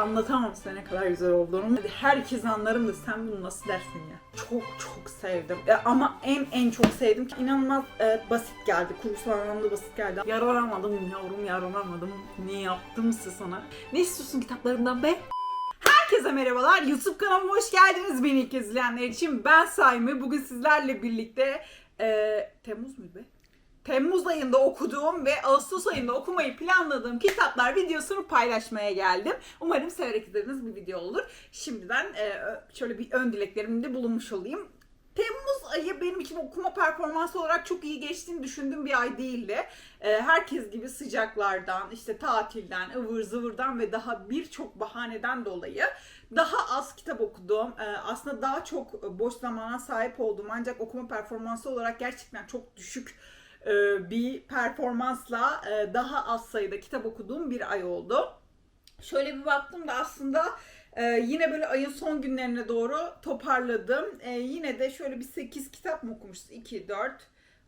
Anlatamam size ne kadar güzel olduğunu. Herkes anlarım da sen bunu nasıl dersin ya? Çok çok sevdim. E, ama en en çok sevdim ki inanılmaz e, basit geldi. Kurgusal anlamda basit geldi. Yararamadım yavrum yararamadım. Ne yaptımsa sana. Ne istiyorsun kitaplarımdan be? Herkese merhabalar. YouTube kanalıma hoş geldiniz beni ilk izleyenler için. Ben Saymi. Bugün sizlerle birlikte e, Temmuz muydu be? Temmuz ayında okuduğum ve Ağustos ayında okumayı planladığım kitaplar videosunu paylaşmaya geldim. Umarım severek izlediğiniz bir video olur. Şimdiden e, şöyle bir ön dileklerimde bulunmuş olayım. Temmuz ayı benim için okuma performansı olarak çok iyi geçtiğini düşündüğüm bir ay değildi. E, herkes gibi sıcaklardan, işte tatilden, ıvır zıvırdan ve daha birçok bahaneden dolayı daha az kitap okudum. E, aslında daha çok boş zamana sahip oldum. Ancak okuma performansı olarak gerçekten çok düşük bir performansla e, daha az sayıda kitap okuduğum bir ay oldu. Şöyle bir baktım da aslında e, yine böyle ayın son günlerine doğru toparladım. E, yine de şöyle bir 8 kitap mı okumuşuz? 2, 4,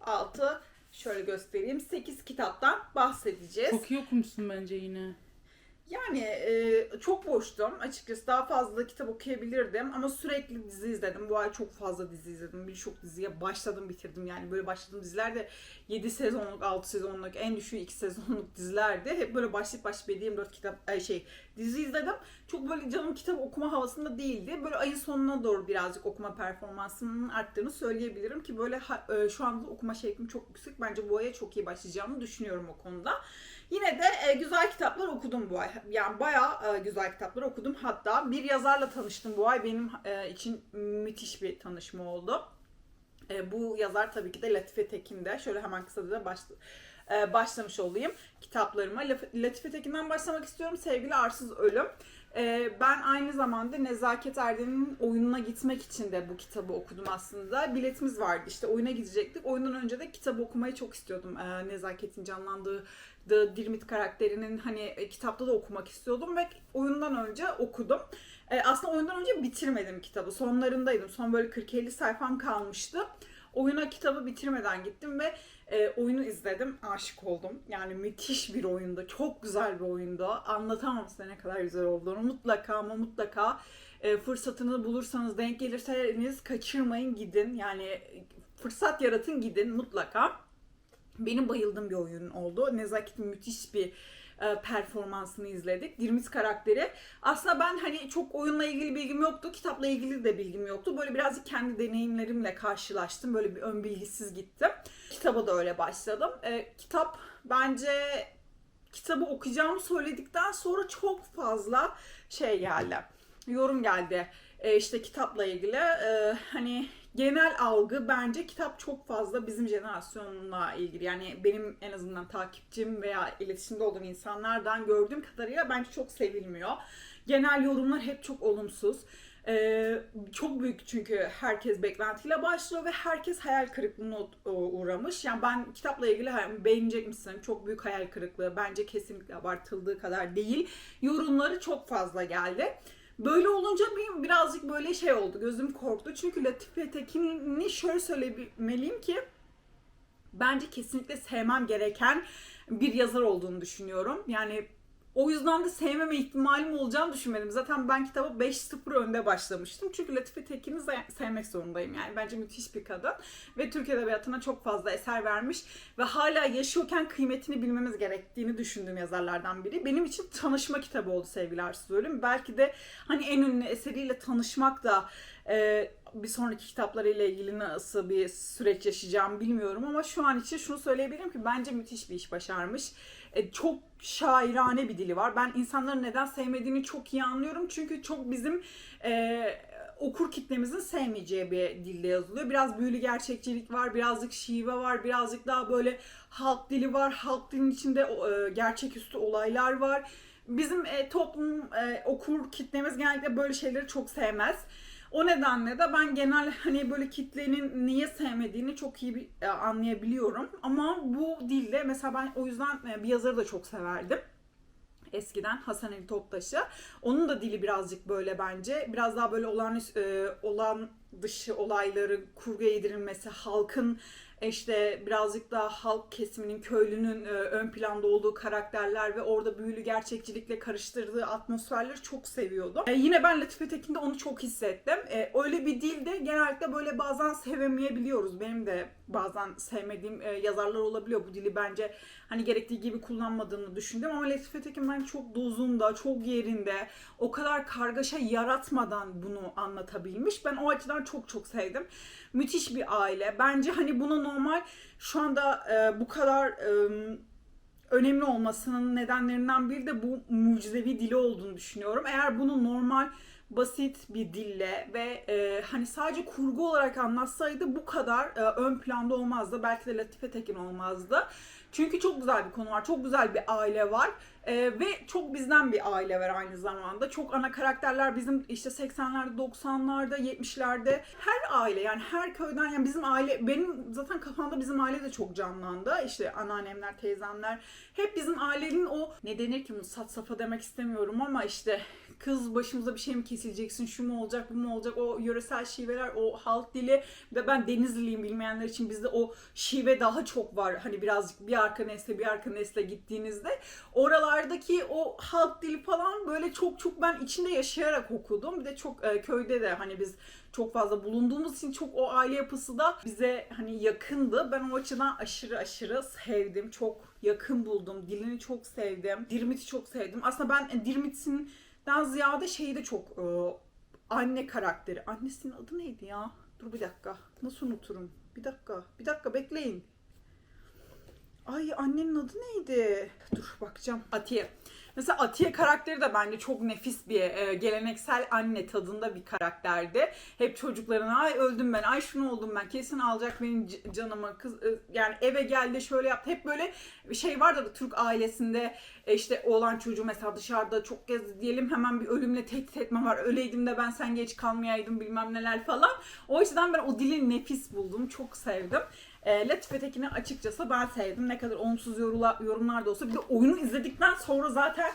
6, şöyle göstereyim. 8 kitaptan bahsedeceğiz. Çok iyi okumuşsun bence yine. Yani e, çok boştum açıkçası daha fazla kitap okuyabilirdim ama sürekli dizi izledim. Bu ay çok fazla dizi izledim. Birçok diziye başladım bitirdim. Yani böyle başladığım diziler de 7 sezonluk, 6 sezonluk, en düşüğü 2 sezonluk dizilerdi. Hep böyle başlayıp başlayıp 7-24 kitap ay şey dizi izledim. Çok böyle canım kitap okuma havasında değildi. Böyle ayın sonuna doğru birazcık okuma performansının arttığını söyleyebilirim ki böyle ha- e, şu anda okuma şeklim çok yüksek. Bence bu aya çok iyi başlayacağımı düşünüyorum o konuda. Yine de e, güzel kitaplar okudum bu ay. Yani bayağı e, güzel kitaplar okudum. Hatta bir yazarla tanıştım bu ay. Benim e, için müthiş bir tanışma oldu. E, bu yazar tabii ki de Latife Tekin'de. Şöyle hemen kısaca da baş, e, başlamış olayım kitaplarıma. Latife Tekin'den başlamak istiyorum. Sevgili Arsız Ölüm. E, ben aynı zamanda Nezaket Erdem'in oyununa gitmek için de bu kitabı okudum aslında. Biletimiz vardı işte oyuna gidecektik. Oyundan önce de kitabı okumayı çok istiyordum. E, Nezaket'in canlandığı The Dirmit karakterinin hani e, kitapta da okumak istiyordum ve oyundan önce okudum. E, aslında oyundan önce bitirmedim kitabı. Sonlarındaydım. Son böyle 40-50 sayfam kalmıştı. Oyuna kitabı bitirmeden gittim ve e, oyunu izledim. Aşık oldum. Yani müthiş bir oyundu. Çok güzel bir oyundu. Anlatamam size ne kadar güzel olduğunu. Mutlaka ama mutlaka e, fırsatını bulursanız, denk gelirseniz kaçırmayın gidin. Yani fırsat yaratın gidin mutlaka. Benim bayıldığım bir oyun oldu. Nezaket'in müthiş bir e, performansını izledik. Dirmit karakteri. Aslında ben hani çok oyunla ilgili bilgim yoktu. Kitapla ilgili de bilgim yoktu. Böyle birazcık kendi deneyimlerimle karşılaştım. Böyle bir ön bilgisiz gittim. Kitaba da öyle başladım. E, kitap bence kitabı okuyacağımı söyledikten sonra çok fazla şey geldi. Yorum geldi. E, işte kitapla ilgili. E, hani genel algı bence kitap çok fazla bizim jenerasyonla ilgili. Yani benim en azından takipçim veya iletişimde olduğum insanlardan gördüğüm kadarıyla bence çok sevilmiyor. Genel yorumlar hep çok olumsuz. Ee, çok büyük çünkü herkes beklentiyle başlıyor ve herkes hayal kırıklığına u- uğramış. Yani ben kitapla ilgili beğenecek misin? Çok büyük hayal kırıklığı. Bence kesinlikle abartıldığı kadar değil. Yorumları çok fazla geldi. Böyle olunca benim birazcık böyle şey oldu. Gözüm korktu. Çünkü Latife Tekin'i şöyle söylemeliyim ki bence kesinlikle sevmem gereken bir yazar olduğunu düşünüyorum. Yani o yüzden de sevmeme ihtimalim olacağını düşünmedim. Zaten ben kitaba 5-0 önde başlamıştım. Çünkü Latife Tekin'i se- sevmek zorundayım. Yani bence müthiş bir kadın. Ve Türk Edebiyatı'na çok fazla eser vermiş. Ve hala yaşıyorken kıymetini bilmemiz gerektiğini düşündüğüm yazarlardan biri. Benim için tanışma kitabı oldu sevgili Arsız Ölüm. Belki de hani en ünlü eseriyle tanışmak da e, bir sonraki kitaplarıyla ilgili nasıl bir süreç yaşayacağım bilmiyorum ama şu an için şunu söyleyebilirim ki bence müthiş bir iş başarmış. E, çok şairane bir dili var. Ben insanların neden sevmediğini çok iyi anlıyorum. Çünkü çok bizim e, okur kitlemizin sevmeyeceği bir dilde yazılıyor. Biraz büyülü gerçekçilik var, birazcık şive var, birazcık daha böyle halk dili var. Halk dilinin içinde e, gerçeküstü olaylar var. Bizim e, toplum, e, okur kitlemiz genellikle böyle şeyleri çok sevmez. O nedenle de ben genel hani böyle kitlenin niye sevmediğini çok iyi e, anlayabiliyorum. Ama bu dilde mesela ben o yüzden e, bir yazarı da çok severdim. Eskiden Hasan Ali Toptaş'ı. Onun da dili birazcık böyle bence. Biraz daha böyle olan, e, olan dışı olayları kurguya yedirilmesi, halkın işte birazcık daha halk kesiminin, köylünün e, ön planda olduğu karakterler ve orada büyülü gerçekçilikle karıştırdığı atmosferleri çok seviyordum. E, yine ben Latife Tekin'de onu çok hissettim. E, öyle bir dilde genellikle böyle bazen sevemeyebiliyoruz. Benim de bazen sevmediğim e, yazarlar olabiliyor. Bu dili bence hani gerektiği gibi kullanmadığını düşündüm ama Latife Tekin ben çok dozunda, çok yerinde, o kadar kargaşa yaratmadan bunu anlatabilmiş. Ben o açıdan çok çok sevdim. Müthiş bir aile. Bence hani bunu normal şu anda e, bu kadar e, önemli olmasının nedenlerinden biri de bu mucizevi dili olduğunu düşünüyorum. Eğer bunu normal basit bir dille ve e, hani sadece kurgu olarak anlatsaydı bu kadar e, ön planda olmazdı. Belki de Latife Tekin olmazdı. Çünkü çok güzel bir konu var. Çok güzel bir aile var. E, ve çok bizden bir aile var aynı zamanda. Çok ana karakterler bizim işte 80'lerde, 90'larda, 70'lerde her aile yani her köyden yani bizim aile benim zaten kafamda bizim aile de çok canlandı. İşte anneannemler, teyzemler hep bizim ailenin o ne denir ki bunu sat safa demek istemiyorum ama işte kız başımıza bir şey mi kesileceksin, şu mu olacak, bu mu olacak, o yöresel şiveler, o halk dili ve ben Denizliliyim bilmeyenler için bizde o şive daha çok var. Hani birazcık bir arka nesle bir arka nesle gittiğinizde oralardaki o halk dili falan böyle çok çok ben içinde yaşayarak okudum. Bir de çok e, köyde de hani biz çok fazla bulunduğumuz için çok o aile yapısı da bize hani yakındı. Ben o açıdan aşırı aşırı sevdim. Çok yakın buldum. Dilini çok sevdim. Dirmit'i çok sevdim. Aslında ben e, Dirmit'inden ziyade şeyi de çok e, anne karakteri. Annesinin adı neydi ya? Dur bir dakika. Nasıl unuturum? Bir dakika. Bir dakika bekleyin. Ay annenin adı neydi? Dur bakacağım. Atiye. Mesela Atiye karakteri de bence çok nefis bir e, geleneksel anne tadında bir karakterdi. Hep çocuklarına ay öldüm ben, ay şunu oldum ben, kesin alacak benim canımı. Kız e, yani eve geldi şöyle yaptı. Hep böyle şey vardır Türk ailesinde e, işte oğlan çocuğu mesela dışarıda çok kez diyelim hemen bir ölümle tehdit etme var. Öleydim de ben sen geç kalmayaydım bilmem neler falan. O açıdan ben o dili nefis buldum. Çok sevdim. E, Latife Tekin'i açıkçası ben sevdim. Ne kadar olumsuz yorula, yorumlar da olsa. Bir de oyunu izledikten sonra zaten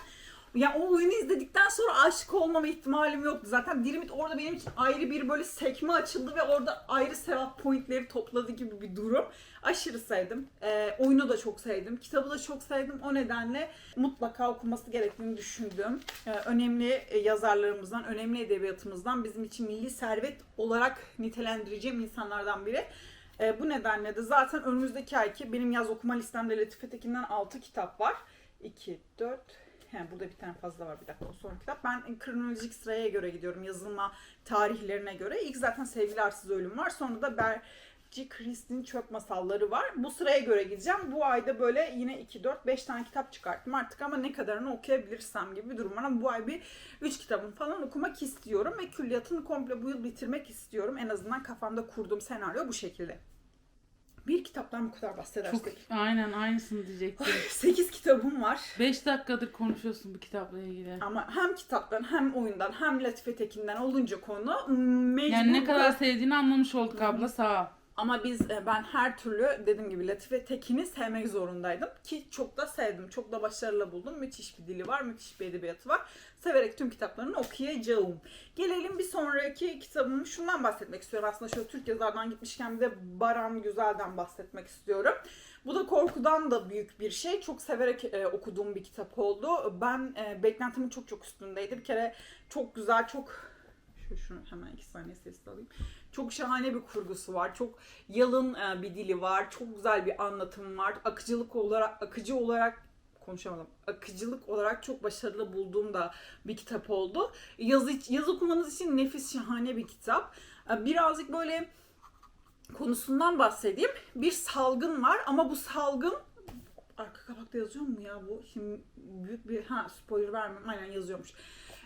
ya o oyunu izledikten sonra aşık olmama ihtimalim yoktu. Zaten Dirimit orada benim için ayrı bir böyle sekme açıldı ve orada ayrı sevap pointleri topladı gibi bir durum. Aşırı sevdim. E, oyunu da çok sevdim. Kitabı da çok sevdim. O nedenle mutlaka okunması gerektiğini düşündüm. E, önemli yazarlarımızdan, önemli edebiyatımızdan bizim için milli servet olarak nitelendireceğim insanlardan biri. E, bu nedenle de zaten önümüzdeki ayki benim yaz okuma listemde Latife Tekin'den 6 kitap var. 2, 4, he, burada bir tane fazla var bir dakika o son kitap. Ben kronolojik sıraya göre gidiyorum yazılma tarihlerine göre. İlk zaten Sevgili Arsız Ölüm var. Sonra da Berci Kristin Çöp Masalları var. Bu sıraya göre gideceğim. Bu ayda böyle yine 2, 4, 5 tane kitap çıkarttım artık ama ne kadarını okuyabilirsem gibi bir durum var. Ama bu ay bir 3 kitabını falan okumak istiyorum ve külliyatını komple bu yıl bitirmek istiyorum. En azından kafamda kurduğum senaryo bu şekilde. Bir kitaptan bu kadar bahsedersek. Çok aynen aynısını diyecektim. 8 kitabım var. 5 dakikadır konuşuyorsun bu kitapla ilgili. Ama hem kitaptan hem oyundan hem Latife Tekin'den olunca konu mecbur Yani ne kadar sevdiğini anlamış olduk abla sağ ol. Ama biz e, ben her türlü dediğim gibi Latife Tekin'i sevmek zorundaydım ki çok da sevdim. Çok da başarılı buldum. Müthiş bir dili var, müthiş bir edebiyatı var. Severek tüm kitaplarını okuyacağım. Gelelim bir sonraki kitabım. Şundan bahsetmek istiyorum. Aslında şöyle Türk yazardan gitmişken bir de Baran Güzel'den bahsetmek istiyorum. Bu da korkudan da büyük bir şey. Çok severek e, okuduğum bir kitap oldu. Ben e, beklentimin çok çok üstündeydi. Bir kere çok güzel, çok şu şunu hemen iki saniye sesli alayım. Çok şahane bir kurgusu var. Çok yalın e, bir dili var. Çok güzel bir anlatım var. Akıcılık olarak akıcı olarak konuşamadım. Akıcılık olarak çok başarılı bulduğum da bir kitap oldu. Yazı yaz okumanız için nefis şahane bir kitap. E, Birazcık böyle konusundan bahsedeyim. Bir salgın var ama bu salgın arka kapakta yazıyor mu ya bu? Şimdi büyük bir ha spoiler vermem. Aynen yazıyormuş.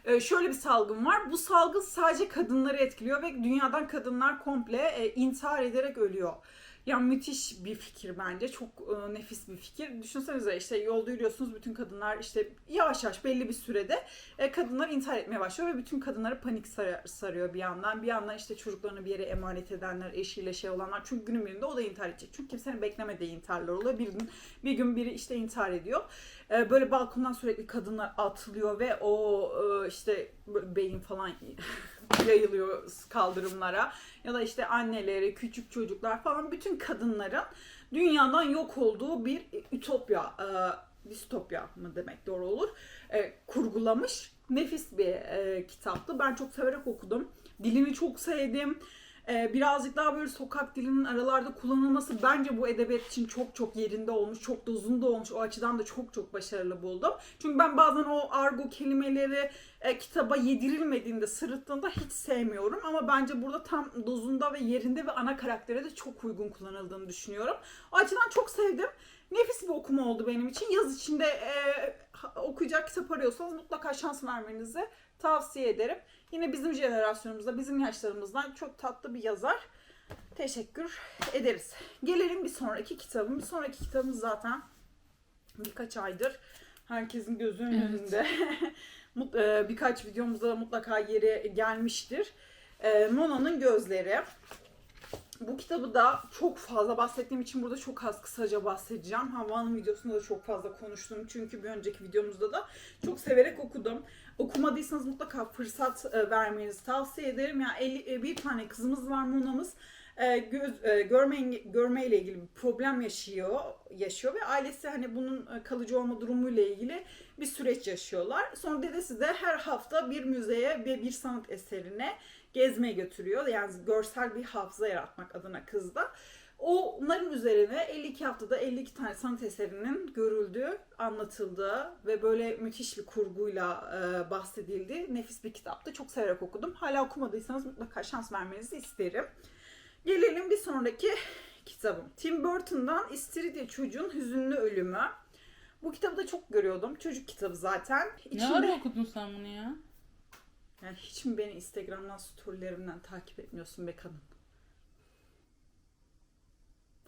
Ee, şöyle bir salgın var. Bu salgın sadece kadınları etkiliyor ve dünyadan kadınlar komple e, intihar ederek ölüyor. Yani müthiş bir fikir bence. Çok e, nefis bir fikir. Düşünsenize işte yolda yürüyorsunuz bütün kadınlar işte yavaş yavaş belli bir sürede e, kadınlar intihar etmeye başlıyor ve bütün kadınları panik sar- sarıyor bir yandan. Bir yandan işte çocuklarını bir yere emanet edenler, eşiyle şey olanlar. Çünkü günün birinde o da intihar edecek. Çünkü kimsenin beklemediği intiharlar oluyor. Bir gün bir gün biri işte intihar ediyor. E, böyle balkondan sürekli kadınlar atılıyor ve o e, işte beyin falan yayılıyor kaldırımlara. Ya da işte anneleri, küçük çocuklar falan bütün kadınların dünyadan yok olduğu bir ütopya, e, distopya mı demek doğru olur, e, kurgulamış nefis bir e, kitaptı. Ben çok severek okudum. Dilini çok sevdim. E, birazcık daha böyle sokak dilinin aralarda kullanılması bence bu edebiyat için çok çok yerinde olmuş, çok dozunda olmuş. O açıdan da çok çok başarılı buldum. Çünkü ben bazen o argo kelimeleri e, kitaba yedirilmediğinde, sırıttığında hiç sevmiyorum. Ama bence burada tam dozunda ve yerinde ve ana karaktere de çok uygun kullanıldığını düşünüyorum. O açıdan çok sevdim. Nefis bir okuma oldu benim için. Yaz içinde e, okuyacak kitap arıyorsanız mutlaka şans vermenizi tavsiye ederim. Yine bizim jenerasyonumuzda, bizim yaşlarımızdan çok tatlı bir yazar. Teşekkür ederiz. Gelelim bir sonraki kitabım. Bir sonraki kitabımız zaten birkaç aydır herkesin gözünün Evet. önünde. E, birkaç videomuzda da mutlaka yeri gelmiştir. E, Mona'nın Gözleri. Bu kitabı da çok fazla bahsettiğim için burada çok az kısaca bahsedeceğim. Havva'nın videosunda da çok fazla konuştum. Çünkü bir önceki videomuzda da çok severek okudum. Okumadıysanız mutlaka fırsat e, vermenizi tavsiye ederim. Yani 50, e, bir tane kızımız var Mona'mız. E, göz, e, görme, görmeyle ilgili bir problem yaşıyor yaşıyor ve ailesi hani bunun e, kalıcı olma durumuyla ilgili bir süreç yaşıyorlar. Sonra dedesi de her hafta bir müzeye ve bir sanat eserine gezmeye götürüyor. Yani görsel bir hafıza yaratmak adına kızda. Onların üzerine 52 haftada 52 tane sanat eserinin görüldüğü, anlatıldığı ve böyle müthiş bir kurguyla e, bahsedildiği nefis bir kitaptı. Çok severek okudum. Hala okumadıysanız mutlaka şans vermenizi isterim. Gelelim bir sonraki kitabım. Tim Burton'dan İstiridye Çocuğun Hüzünlü Ölümü. Bu kitabı da çok görüyordum. Çocuk kitabı zaten. Ne ara okudun sen bunu ya? Yani hiç mi beni Instagram'dan storylerimden takip etmiyorsun be kadın?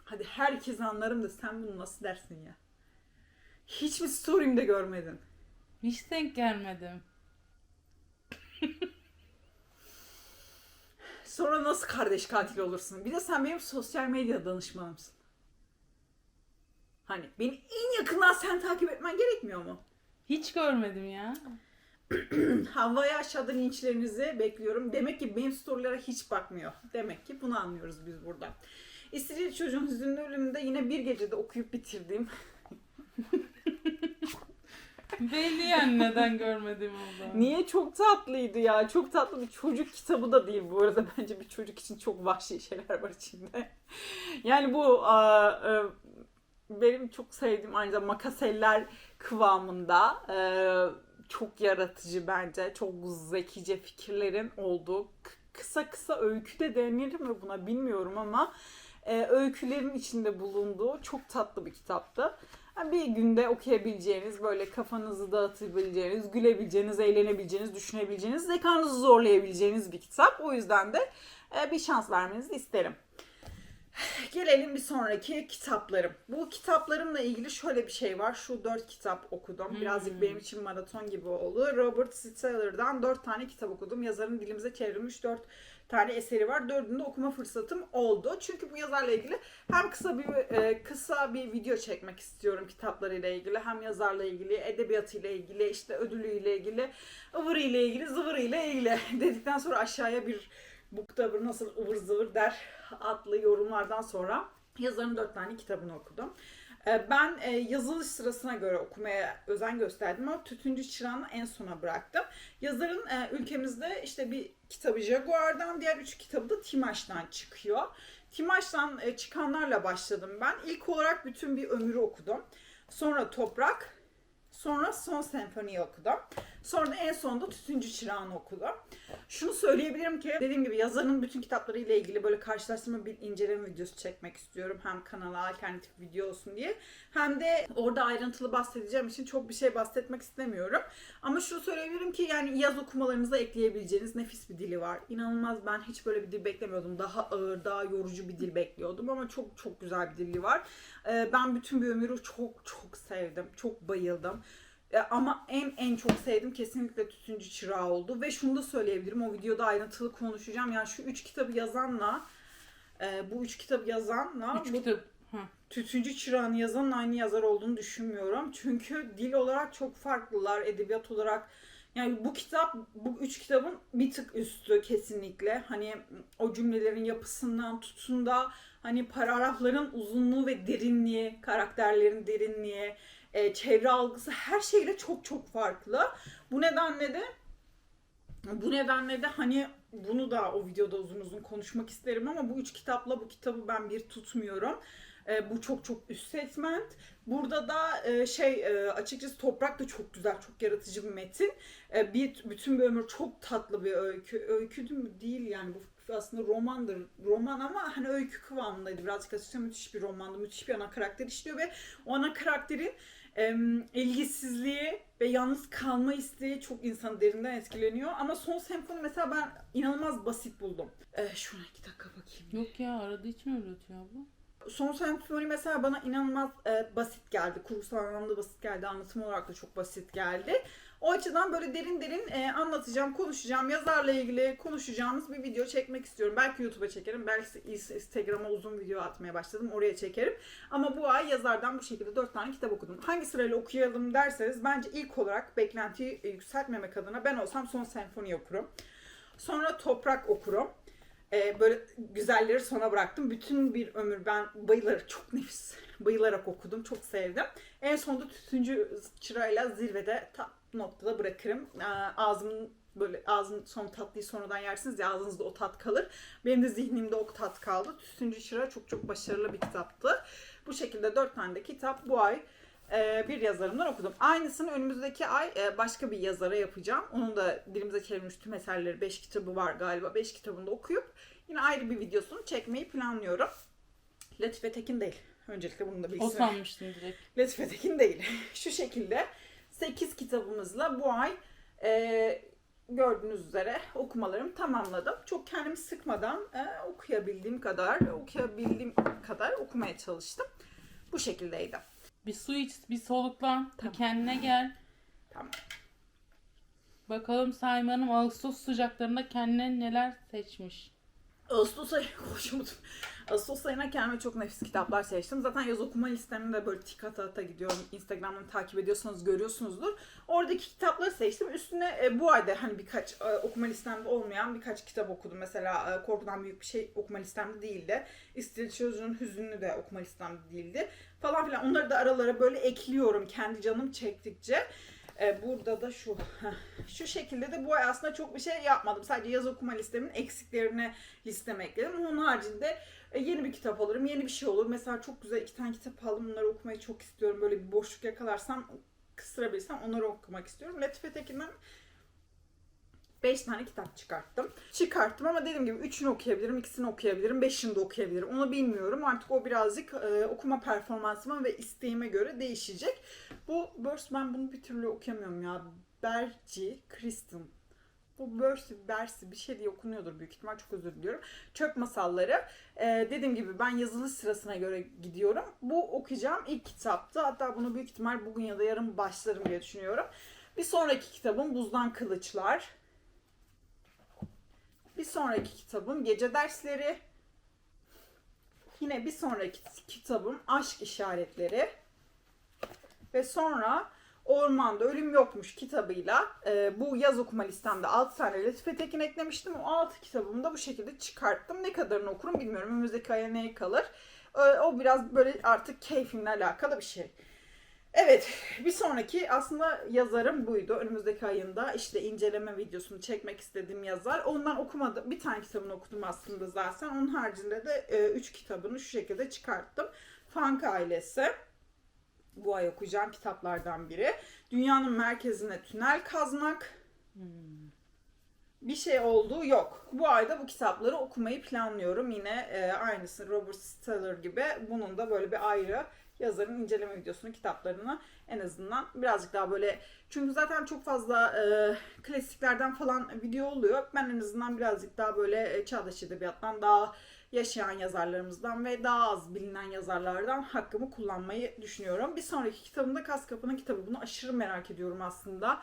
Hadi herkes anlarım da sen bunu nasıl dersin ya? Hiç mi story'imde görmedin? Hiç denk gelmedim. Sonra nasıl kardeş katil olursun? Bir de sen benim sosyal medya danışmanımsın. Hani beni en yakından sen takip etmen gerekmiyor mu? Hiç görmedim ya. Havva'ya aşağıda linçlerinizi bekliyorum. Demek ki benim storylere hiç bakmıyor. Demek ki bunu anlıyoruz biz burada. İstiridye Çocuğun Hüzünlü Ölümü'nde yine bir gecede okuyup bitirdiğim Belli yani neden görmedim orada. Niye çok tatlıydı ya? Çok tatlı bir çocuk kitabı da değil bu arada. Bence bir çocuk için çok vahşi şeyler var içinde. Yani bu aa, e, benim çok sevdiğim aynı zamanda makaseller kıvamında e, çok yaratıcı bence. Çok zekice fikirlerin olduğu kısa kısa öykü de denir mi buna bilmiyorum ama e, öykülerin içinde bulunduğu çok tatlı bir kitaptı. Yani bir günde okuyabileceğiniz, böyle kafanızı dağıtabileceğiniz, gülebileceğiniz, eğlenebileceğiniz, düşünebileceğiniz, zekanızı zorlayabileceğiniz bir kitap. O yüzden de e, bir şans vermenizi isterim. Gelelim bir sonraki kitaplarım. Bu kitaplarımla ilgili şöyle bir şey var. Şu dört kitap okudum. Birazcık Hmm. benim için maraton gibi oldu. Robert Steller'dan dört tane kitap okudum. Yazarın dilimize çevrilmiş dört tane eseri var. Dördünü de okuma fırsatım oldu. Çünkü bu yazarla ilgili hem kısa bir e, kısa bir video çekmek istiyorum kitaplarıyla ilgili. Hem yazarla ilgili, edebiyatıyla ilgili, işte ödülüyle ilgili, ıvırıyla ilgili, zıvırıyla ilgili dedikten sonra aşağıya bir kitabı nasıl ıvır zıvır der adlı yorumlardan sonra yazarın dört tane kitabını okudum. Ee, Ben e, yazılış sırasına göre okumaya özen gösterdim ama Tütüncü Çırağı'nı en sona bıraktım. Yazarın e, ülkemizde işte bir kitabı Jaguar'dan, diğer üç kitabı da Timaş'tan çıkıyor. Timaş'tan e, çıkanlarla başladım ben. İlk olarak bütün bir ömrü okudum. Sonra Toprak, sonra Son Senfoni'yi okudum. Sonra en sonunda Tütüncü Çırağı'nı okudum. Şunu söyleyebilirim ki dediğim gibi yazarın bütün kitapları ile ilgili böyle karşılaştırma bir inceleme videosu çekmek istiyorum. Hem kanala alternatif video olsun diye. Hem de orada ayrıntılı bahsedeceğim için çok bir şey bahsetmek istemiyorum. Ama şunu söyleyebilirim ki yani yaz okumalarınıza ekleyebileceğiniz nefis bir dili var. İnanılmaz ben hiç böyle bir dil beklemiyordum. Daha ağır, daha yorucu bir dil bekliyordum ama çok çok güzel bir dili var. Ee, ben bütün bir ömrü çok çok sevdim. Çok bayıldım. E, Ama en en çok sevdiğim kesinlikle Tütüncü Çırağı oldu. Ve şunu da söyleyebilirim. O videoda ayrıntılı konuşacağım. Yani şu üç kitabı yazanla e, bu üç kitabı yazanla Üç bu kitap. Tütüncü Çırağı'nın yazanın aynı yazar olduğunu düşünmüyorum. Çünkü dil olarak çok farklılar. Edebiyat olarak Yani bu kitap, bu üç kitabın bir tık üstü kesinlikle. Hani o cümlelerin yapısından tutun da hani paragrafların uzunluğu ve derinliği, karakterlerin derinliği, e, çevre algısı her şeyle çok çok farklı. Bu nedenle de bu nedenle de hani bunu da o videoda uzun uzun konuşmak isterim ama bu üç kitapla bu kitabı ben bir tutmuyorum. E, bu çok çok üst segment. Burada da e, şey e, açıkçası Toprak da çok güzel, çok yaratıcı bir metin. E, bir bütün bir ömür çok tatlı bir öykü. Öykü mü değil yani bu aslında romandır. Roman ama hani öykü kıvamındaydı. Birazcık açıkçası müthiş bir romandı. Müthiş bir ana karakter işliyor ve o ana karakterin e, ilgisizliği ve yalnız kalma isteği çok insanı derinden etkileniyor. Ama son senfoni mesela ben inanılmaz basit buldum. E, şuna iki dakika bakayım. Yok ya arada hiç mi üretiyor abla? Son senfoni mesela bana inanılmaz e, basit geldi. Kurgusal anlamda basit geldi. Anlatım olarak da çok basit geldi. O açıdan böyle derin derin e, anlatacağım, konuşacağım. Yazarla ilgili konuşacağımız bir video çekmek istiyorum. Belki YouTube'a çekerim. Belki Instagram'a uzun video atmaya başladım. Oraya çekerim. Ama bu ay yazardan bu şekilde 4 tane kitap okudum. Hangi sırayla okuyalım derseniz bence ilk olarak beklentiyi e, yükseltmemek adına ben olsam Son Senfoni okurum. Sonra Toprak okurum. Ee, böyle güzelleri sona bıraktım. Bütün bir ömür ben bayılarak, çok nefis, bayılarak okudum. Çok sevdim. En sonunda Tütüncü Çırayla zirvede ta noktada bırakırım. Ee, ağzımın böyle ağzın son tatlıyı sonradan yersiniz ya ağzınızda o tat kalır. Benim de zihnimde o tat kaldı. Tütüncü Çıra çok çok başarılı bir kitaptı. Bu şekilde dört tane de kitap bu ay e, bir yazarımdan okudum. Aynısını önümüzdeki ay e, başka bir yazara yapacağım. Onun da dilimize çevrilmiş tüm eserleri 5 kitabı var galiba. 5 kitabını da okuyup yine ayrı bir videosunu çekmeyi planlıyorum. Latife Tekin değil. Öncelikle bunu da O bilsin. sanmıştım direkt. Latife Tekin değil. Şu şekilde 8 kitabımızla bu ay e, gördüğünüz üzere okumalarımı tamamladım. Çok kendimi sıkmadan e, okuyabildiğim kadar, okuyabildiğim kadar okumaya çalıştım. Bu şekildeydi. Bir su iç, bir soluklan, Tamam. bir kendine gel. Tamam. Bakalım Saime Hanım Ağustos sıcaklarında kendine neler seçmiş. Ağustos ayı konuşamadım. Ağustos ayına kendime çok nefis kitaplar seçtim. Zaten yaz okuma listemde böyle tik ata ata gidiyorum. Instagram'dan takip ediyorsanız görüyorsunuzdur. Oradaki kitapları seçtim. Üstüne e, bu ayda hani birkaç e, okuma listemde olmayan birkaç kitap okudum. Mesela e, Korkudan Büyük bir şey okuma listemde değildi. İstil Çözünün Hüzünlü de okuma listemde değildi. Falan filan. Onları da aralara böyle ekliyorum kendi canım çektikçe. E, burada da şu şu şekilde de bu ay aslında çok bir şey yapmadım. Sadece yaz okuma listemin eksiklerini listeme ekledim. Onun haricinde e, yeni bir kitap alırım. Yeni bir şey olur. Mesela çok güzel iki tane kitap aldım. Bunları okumayı çok istiyorum. Böyle bir boşluk yakalarsam kıstırabilirsem onları okumak istiyorum. Latife Tekin'den 5 tane kitap çıkarttım. Çıkarttım ama dediğim gibi 3'ünü okuyabilirim, ikisini okuyabilirim, 5'ini de okuyabilirim. Onu bilmiyorum. Artık o birazcık e, okuma performansıma ve isteğime göre değişecek. Bu Burst ben bunu bir türlü okuyamıyorum ya. Berci Kristen. Bu Bersi, Bersi bir şey diye okunuyordur büyük ihtimal. Çok özür diliyorum. Çöp masalları. Ee, dediğim gibi ben yazılı sırasına göre gidiyorum. Bu okuyacağım ilk kitaptı. Hatta bunu büyük ihtimal bugün ya da yarın başlarım diye düşünüyorum. Bir sonraki kitabım Buzdan Kılıçlar. Bir sonraki kitabım Gece Dersleri. Yine bir sonraki kitabım Aşk İşaretleri. Ve sonra Ormanda Ölüm Yokmuş kitabıyla e, bu yaz okuma listemde 6 tane Latife Tekin eklemiştim. O 6 kitabımı da bu şekilde çıkarttım. Ne kadarını okurum bilmiyorum. Önümüzdeki aya ne kalır. E, o biraz böyle artık keyfimle alakalı bir şey. Evet, bir sonraki aslında yazarım buydu. Önümüzdeki ayında işte inceleme videosunu çekmek istediğim yazar. Ondan okumadım. Bir tane kitabını okudum aslında zaten. Onun haricinde de 3 kitabını şu şekilde çıkarttım. Funk ailesi. Bu ay okuyacağım kitaplardan biri. Dünyanın merkezine tünel kazmak. Bir şey olduğu yok. Bu ayda bu kitapları okumayı planlıyorum. Yine e, aynısı Robert Steller gibi. Bunun da böyle bir ayrı yazarın inceleme videosunu, kitaplarını en azından birazcık daha böyle çünkü zaten çok fazla e, klasiklerden falan video oluyor. Ben en azından birazcık daha böyle e, çağdaş edebiyattan daha yaşayan yazarlarımızdan ve daha az bilinen yazarlardan hakkımı kullanmayı düşünüyorum. Bir sonraki kitabımda Kas Kapı'nın kitabı. Bunu aşırı merak ediyorum aslında.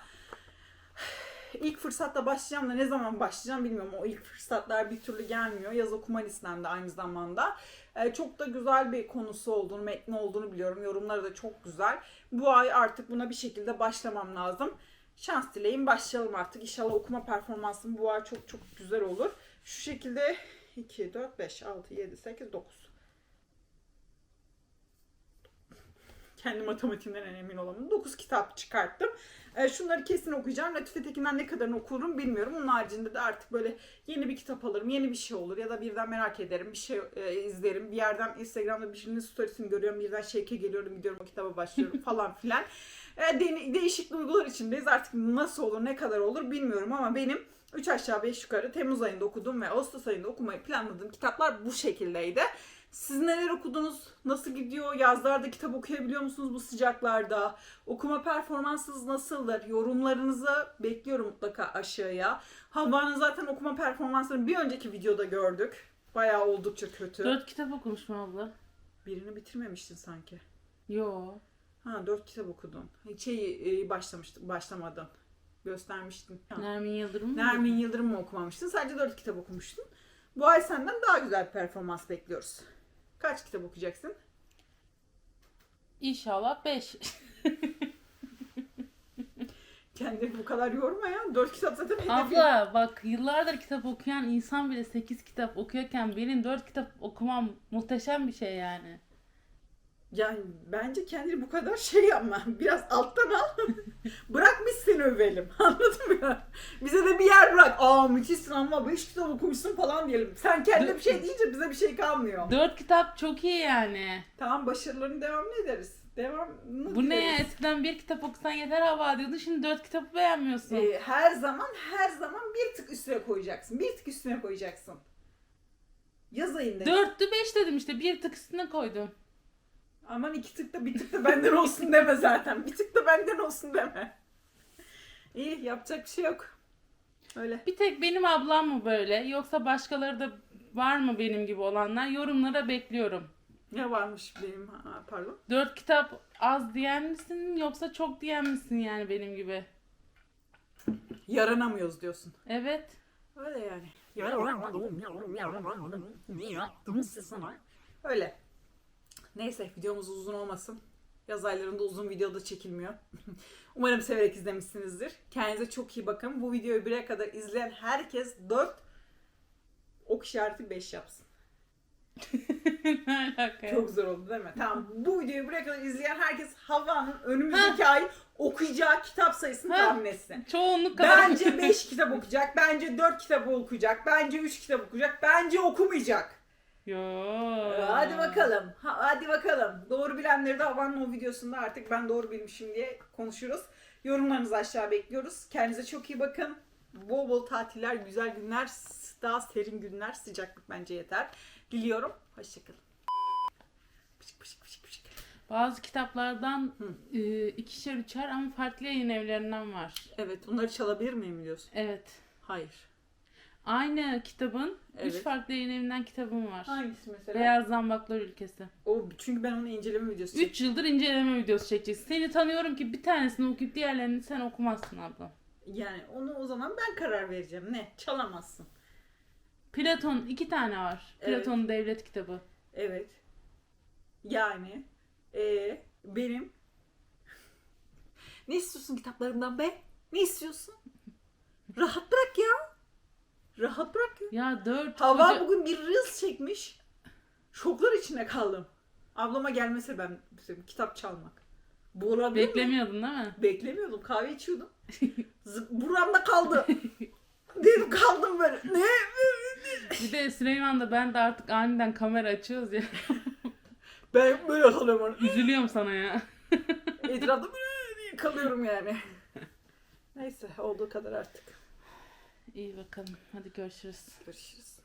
İlk fırsatta başlayacağım da ne zaman başlayacağım bilmiyorum. O ilk fırsatlar bir türlü gelmiyor. Yaz okuma listemde aynı zamanda. Ee, çok da güzel bir konusu olduğunu, metni olduğunu biliyorum. Yorumları da çok güzel. Bu ay artık buna bir şekilde başlamam lazım. Şans dileyin başlayalım artık. İnşallah okuma performansım bu ay çok çok güzel olur. Şu şekilde 2, 4, 5, 6, 7, 8, 9. Kendi matematiğimden en emin olamam. 9 kitap çıkarttım. Ee, şunları kesin okuyacağım. Latife Tekin'den ne kadarını okurum bilmiyorum. Onun haricinde de artık böyle yeni bir kitap alırım. Yeni bir şey olur. Ya da birden merak ederim. Bir şey e, izlerim. Bir yerden Instagram'da birinin storiesini görüyorum. Birden şevke geliyorum. Gidiyorum o kitaba başlıyorum falan filan. E, de- değişik duygular içindeyiz. Artık nasıl olur, ne kadar olur bilmiyorum ama benim 3 aşağı 5 yukarı Temmuz ayında okuduğum ve Ağustos ayında okumayı planladığım kitaplar bu şekildeydi. Siz neler okudunuz? Nasıl gidiyor? Yazlarda kitap okuyabiliyor musunuz bu sıcaklarda? Okuma performansınız nasıldır? Yorumlarınızı bekliyorum mutlaka aşağıya. Havva'nın zaten okuma performansını bir önceki videoda gördük. Bayağı oldukça kötü. Dört kitap okumuşum abla. Birini bitirmemiştin sanki. Yo. Ha dört kitap okudun. Şey başlamıştın, başlamadın. Göstermiştin. Ha. Nermin Yıldırım mı? Nermin Yıldırım mı okumamıştın? Sadece dört kitap okumuştun. Bu ay senden daha güzel performans bekliyoruz. Kaç kitap okuyacaksın? İnşallah beş. Kendini bu kadar yorma ya. Dört kitap zaten hedefin. Abla bak yıllardır kitap okuyan insan bile 8 kitap okuyorken benim 4 kitap okumam muhteşem bir şey yani. Yani bence kendini bu kadar şey yapma. Biraz alttan al. bırak biz seni övelim. Anladın mı? Bize de bir yer bırak. Aa müthişsin ama beş kitap okumuşsun falan diyelim. Sen kendine bir şey deyince bize bir şey kalmıyor. 4 kitap çok iyi yani. Tamam başarılarını devam ederiz. Devam. Bu ne ya eskiden bir kitap okusan yeter hava diyordun şimdi 4 kitabı beğenmiyorsun. Ee, her zaman her zaman bir tık üstüne koyacaksın. Bir tık üstüne koyacaksın. Yaz ayında. 4'tü 5 dedim işte bir tık üstüne koydum. Aman iki tık da bir tık da benden olsun deme zaten. Bir tık da benden olsun deme. İyi yapacak bir şey yok. Öyle. Bir tek benim ablam mı böyle yoksa başkaları da var mı benim gibi olanlar yorumlara bekliyorum. Ne varmış benim ha, pardon. 4 kitap az diyen misin yoksa çok diyen misin yani benim gibi? Yaranamıyoruz diyorsun. Evet. Öyle yani. Öyle. Neyse videomuz uzun olmasın. Yaz aylarında uzun videoda çekilmiyor. Umarım severek izlemişsinizdir. Kendinize çok iyi bakın. Bu videoyu bire kadar izleyen herkes 4 ok işareti 5 yapsın. ne alaka ya? Çok zor oldu değil mi? Tamam. Bu videoyu buraya kadar izleyen herkes Havva'nın önümüzdeki ay okuyacağı kitap sayısını Ha. tahmin etsin. Çoğunluk kadar. Bence 5 kitap okuyacak. Bence 4 kitap okuyacak. Bence 3 kitap okuyacak. Bence okumayacak. Yo. Hadi bakalım. Ha, hadi bakalım. Doğru bilenleri de Havva'nın o videosunda artık ben doğru bilmişim diye konuşuruz. Yorumlarınızı aşağı bekliyoruz. Kendinize çok iyi bakın. Bol bol tatiller, güzel günler, daha serin günler, sıcaklık bence yeter. Diliyorum. Hoşçakalın. Pışık pışık pışık pışık. Bazı kitaplardan e, ikişer üçer ama farklı yayın evlerinden var. Evet, onları çalabilir miyim diyorsun? Evet. Hayır. Aynı kitabın üç Evet. farklı yayın evinden kitabım var. Hangisi mesela? Beyaz Zambaklar Ülkesi. O çünkü ben onu inceleme videosu çektim. 3 yıldır inceleme videosu çekeceksin. Seni tanıyorum ki bir tanesini okuyup diğerlerini sen okumazsın abla. Yani onu o zaman ben karar vereceğim. Ne? Çalamazsın. Platon iki tane var. Evet. Platon'un devlet kitabı. Evet. Yani e benim ne istiyorsun kitaplarımdan be? Ne istiyorsun? Rahat bırak ya. Rahat bırak ya. Ya dört Hava koca- bugün bir reels çekmiş. Şoklar içinde kaldım. Ablama gelmese ben kitap çalmak. Bu olabilir mi? Beklemiyordun değil mi? Beklemiyordum. Kahve içiyordum. Zı- Buramda kaldı. Dedim kaldım böyle. Ne? Bir de Süleyman'da ben de artık aniden kamera açıyoruz ya. Ben böyle kalıyorum. Üzülüyorum sana ya. Etrafta böyle kalıyorum yani. Neyse olduğu kadar artık. İyi bakalım. Hadi görüşürüz. Görüşürüz.